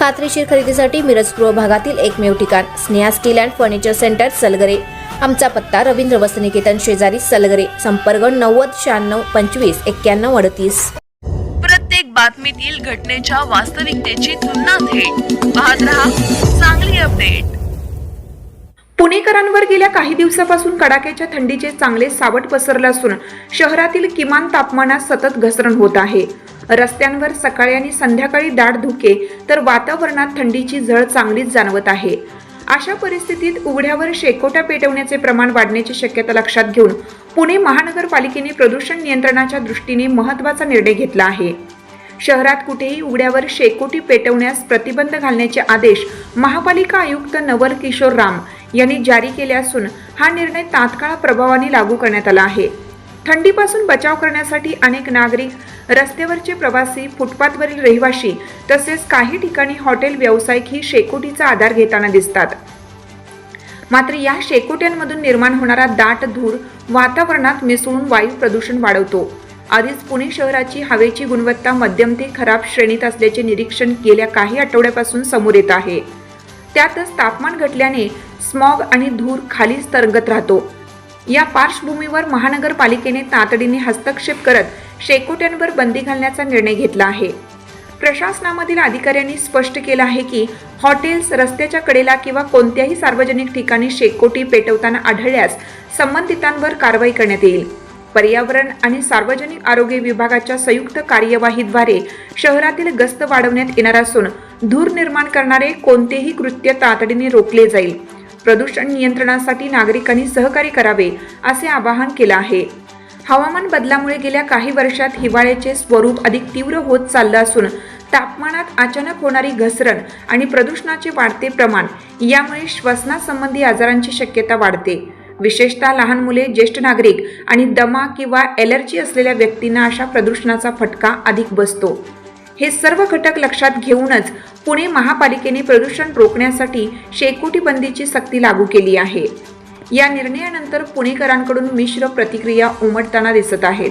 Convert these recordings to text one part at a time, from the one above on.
खात्रीशीर खरेदीसाठी मिरज पूर्व भागातील एकमेव ठिकाण Sneha steel and furniture centre Salgare. आमचा पत्ता रवींद्र वसनिकेतन शेजारी सलगरे संपर्क नव्वद शहाण्णव पंचवीस एक्क्याण्णव अडतीस. प्रत्येक बातमीतील घटनेच्या वास्तविकतेची तुलना थेट. पाहत रहा चांगली अपडेट. पुणेकरांवर गेल्या काही दिवसापासून कडाक्याच्या थंडीचे चांगले सावट पसरलं असून शहरातील किमान तापमानात सतत घसरण होत आहे. रस्त्यांवर सकाळी आणि संध्याकाळी दाट धुके तर वातावरणात थंडीची झळ चांगलीच जाणवत आहे. अशा परिस्थितीत उघड्यावर शेकोट्या पेटवण्याचे प्रमाण वाढण्याची शक्यता लक्षात घेऊन पुणे महानगरपालिकेने प्रदूषण नियंत्रणाच्या दृष्टीने महत्त्वाचा निर्णय घेतला आहे. शहरात कुठेही उघड्यावर शेकोटी पेटवण्यास प्रतिबंध घालण्याचे आदेश महापालिका आयुक्त नवल किशोर राम यांनी जारी केले असून हा निर्णय तात्काळ प्रभावाने लागू करण्यात आला आहे. थंडीपासून बचाव करण्यासाठी अनेक नागरिक रस्त्यावरचे प्रवासी फुटपाथवरील रहिवाशी तसेच काही ठिकाणी हॉटेल व्यावसायिक ही शेकोटीचा आधार घेताना दिसतात. मात्र या शेकोट्यांमधून निर्माण होणारा दाट धूर वातावरणात मिसळून वायू प्रदूषण वाढवतो. आधीच पुणे शहराची हवेची गुणवत्ता मध्यम ते खराब श्रेणीत असल्याचे निरीक्षण गेल्या काही आठवड्यापासून समोर येत आहे. त्यातच तापमान घटल्याने स्मॉग आणि धूर खालीच तरंगत राहतो. या पार्श्वभूमीवर महानगरपालिकेने तातडीने हस्तक्षेप करत शेकोट्यांवर बंदी घालण्याचा निर्णय घेतला आहे. प्रशासनामधील अधिकाऱ्यांनी स्पष्ट केलं आहे की हॉटेल्स रस्त्याच्या कडेला किंवा कोणत्याही सार्वजनिक ठिकाणी शेकोटी पेटवताना आढळल्यास संबंधितांवर कारवाई करण्यात येईल. पर्यावरण आणि सार्वजनिक आरोग्य विभागाच्या संयुक्त कार्यवाहीद्वारे शहरातील गस्त वाढवण्यात येणार असून धूर निर्माण करणारे कोणतेही कृत्य तातडीने रोखले जाईल. प्रदूषण नियंत्रणासाठी नागरिकांनी सहकार्य करावे असे आवाहन केलं आहे. हवामान बदलामुळे गेल्या काही वर्षात हिवाळ्याचे स्वरूप अधिक तीव्र होत चाललं असून तापमानात अचानक होणारी घसरण आणि प्रदूषणाचे वाढते प्रमाण यामुळे श्वसनासंबंधी आजारांची शक्यता वाढते. विशेषतः लहान मुले ज्येष्ठ नागरिक आणि दमा किंवा एलर्जी असलेल्या व्यक्तींना अशा प्रदूषणाचा फटका अधिक बसतो. हे सर्व घटक लक्षात घेऊनच पुणे महापालिकेने प्रदूषण रोखण्यासाठी शेकोटी बंदीची सक्ती लागू केली आहे. या निर्णयानंतर पुणेकरांकडून मिश्र प्रतिक्रिया उमटताना दिसत आहेत.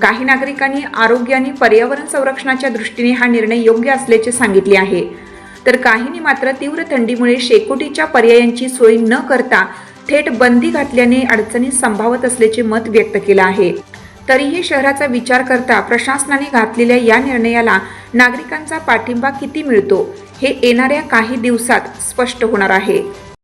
काही नागरिकांनी आरोग्य आणि पर्यावरण संरक्षणाच्या दृष्टीने हा निर्णय योग्य असल्याचे सांगितले आहे. तर काहींनी मात्र तीव्र थंडीमुळे शेकोटीच्या पर्यायांची सोय न करता थेट बंदी घातल्याने अडचणी संभावत असल्याचे मत व्यक्त केलं आहे. तरीही शहराचा विचार करता प्रशासनाने घातलेल्या या निर्णयाला नागरिकांचा पाठिंबा किती मिळतो हे येणाऱ्या काही दिवसात स्पष्ट होणार आहे.